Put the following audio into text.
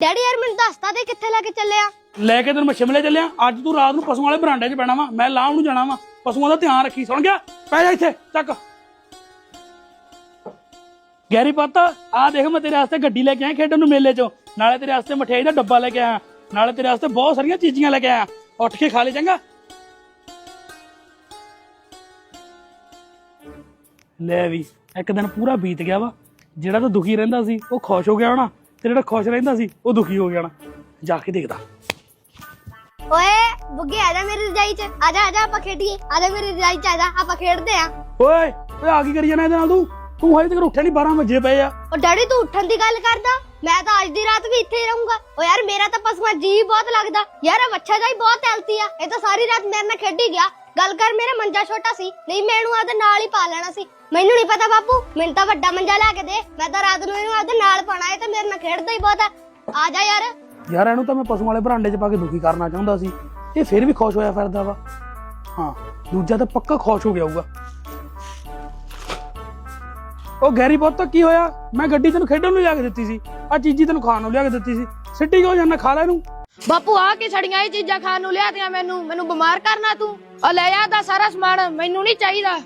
Daddy ਯਾਰ ਮੈਨੂੰ ਦੱਸਤਾ ਦੇ ਕਿੱਥੇ ਲੈ ਕੇ ਚੱਲਿਆ। ਲੈ ਕੇ ਤੈਨੂੰ ਮੈਂ ਸ਼ਿਮਲੇ ਚੱਲਿਆ। ਅੱਜ ਤੂੰ ਰਾਤ ਨੂੰ ਪਸ਼ੂਆਂ ਵਾਲੇ ਬਰਾਂਡੇ 'ਚ ਪੈਣਾ ਵਾ। ਮੈਂ ਲਾਹ ਨੂੰ ਜਾਣਾ ਵਾ। ਪਸ਼ੂਆਂ ਦਾ ਧਿਆਨ ਰੱਖੀ। ਸੁਣ ਗਿਆ? ਪੈ ਜਾ ਇੱਥੇ। ਚੱਕ। ਗੈਰੀ ਪੁੱਤ ਆ ਦੇਖ ਮੈਂ ਤੇਰੇ ਵਾਸਤੇ ਗੱਡੀ ਲੈ ਕੇ ਆਇਆ ਖੇਡਣ ਨੂੰ ਮੇਲੇ 'ਚੋਂ। ਨਾਲੇ ਤੇਰੇ ਵਾਸਤੇ ਮਠਿਆਈ ਦਾ ਡੱਬਾ ਲੈ ਕੇ ਆਇਆ। ਨਾਲੇ ਤੇਰੇ ਵਾਸਤੇ ਬਹੁਤ ਸਾਰੀਆਂ ਚੀਜ਼ੀਆਂ ਲੈ ਕੇ ਆਇਆ। ਉੱਠ ਕੇ ਖਾ ਲੈ ਚੰਗਾ। ਲੈ ਵੀ, ਇੱਕ ਦਿਨ ਪੂਰਾ ਬੀਤ ਗਿਆ ਵਾ। ਜਿਹੜਾ ਤਾਂ ਦੁਖੀ ਰਹਿੰਦਾ ਸੀ, ਉਹ ਖੁਸ਼ ਹੋ ਗਿਆ ਹੋਣਾ। ਤੇ ਜਿਹੜਾ ਖੁਸ਼ ਰਹਿੰਦਾ ਸੀ ਉਹ ਦੁਖੀ ਹੋ ਹੋਣਾ ਜਾ ਕੇ ਦੇਖਦਾ। ਓਏ ਬੁੱਗੇ ਆ ਜਾ ਮੇਰੀ ਰਜਾਈ 'ਚ। ਆ ਜਾ ਆ ਜਾ ਆਪਾਂ ਖੇਡੀਏ। ਆ ਜਾ ਮੇਰੀ ਰਜਾਈ 'ਚ ਆ ਜਾ ਆਪਾਂ ਖੇਡਦੇ ਆ। ਓਏ ਓਏ ਆ ਕੀ ਕਰੀ ਜਾਣਾ ਇਹਦੇ ਨਾਲ ਤੂੰ? ਤੂੰ ਹਜੇ ਤੱਕ ਉੱਠਿਆ ਨਹੀਂ 12 ਵਜੇ ਪਏ ਆ। ਉਹ ਡੈਡੀ ਤੂੰ ਉੱਠਣ ਦੀ ਗੱਲ ਕਰਦਾ। ਮੈਂ ਤਾਂ ਅੱਜ ਦੀ ਰਾਤ ਵੀ ਇੱਥੇ ਹੀ ਰਹੂੰਗਾ। ਓ ਯਾਰ, ਮੇਰਾ ਤਾਂ ਪਸ਼ੂਆਂ ਜੀ ਬਹੁਤ ਲੱਗਦਾ। ਯਾਰ ਇਹ ਬੱਚਾ ਜਾਈ ਬਹੁਤ ਐਲਤੀ ਆ। ਇਹ ਤਾਂ ਸਾਰੀ ਰਾਤ ਮੇਰੇ ਨਾਲ ਖੇਡੀ ਗਿਆ। ਗੱਲ ਕਰ, ਮੇਰਾ ਮੰਜਾ ਛੋਟਾ ਸੀ। ਨਹੀਂ, ਮੈਂ ਇਹਨੂੰ ਆਪਦੇ ਨਾਲ ਹੀ ਪਾ ਲੈਣਾ ਸੀ। ਮੈਨੂੰ ਨਹੀਂ ਪਤਾ ਬਾਪੂ, ਮੈਨੂੰ ਤਾਂ ਵੱਡਾ ਮੰਜਾ ਲੈ ਕੇ ਦੇ। ਮੈਂ ਤਾਂ ਰਾਤ ਨੂੰ ਇਹਨੂੰ ਆਪਦੇ ਨਾਲ ਪਾਣਾ ਇਹ ਤਾਂ ਮੇਰੇ ਨਾਲ ਖੇਡਦਾ ਹੀ ਬਹੁਤ ਆ। ਆ ਜਾ ਯਾਰ। ਯਾਰ, ਇਹਨੂੰ ਤਾਂ ਮੈਂ ਪਸ਼ੂ ਵਾਲੇ ਬਰਾਂਡੇ 'ਚ ਪਾ ਕੇ ਦੁਖੀ ਕਰਨਾ ਚਾਹੁੰਦਾ ਸੀ। ਇਹ ਫਿਰ ਵੀ ਖੁਸ਼ ਹੋਇਆ ਫਿਰਦਾ ਵਾ। ਹਾਂ, ਦੂਜਾ ਤਾਂ ਪੱਕਾ ਖੁਸ਼ ਹੋ ਗਿਆ ਹੋਊਗਾ। ਉਹ ਗੈਰੀ ਪੁੱਤ, ਕੀ ਹੋਇਆ? ਮੈਂ ਗੱਡੀ ਤੈਨੂੰ ਖੇਡਣ ਨੂੰ ਲਿਆ ਕੇ ਦਿੱਤੀ ਸੀ। ਆ ਚੀਜ਼ੀ ਤੈਨੂੰ ਖਾਣ ਨੂੰ ਲਿਆ ਕੇ ਦਿੱਤੀ ਸੀ। ਸਿੱਟੀ ਕਿਉਂ ਜਾਂਦਾ? ਖਾ ਲੈ ਇਹਨੂੰ। ਬਾਪੂ, ਆ ਕੇ ਛੜੀਆਂ ਇਹ ਚੀਜ਼ਾਂ ਖਾਣ ਨੂੰ ਲਿਆਤੀਆਂ ਮੈਨੂੰ। ਮੈਨੂੰ ਬਿਮਾਰ ਕਰਨਾ ਤੂੰ। ਆ ਲੈ ਆ ਦਾ ਸਾਰਾ ਸਮਾਨ। ਮੈਨੂੰ ਨਹੀਂ ਚਾਹੀਦਾ।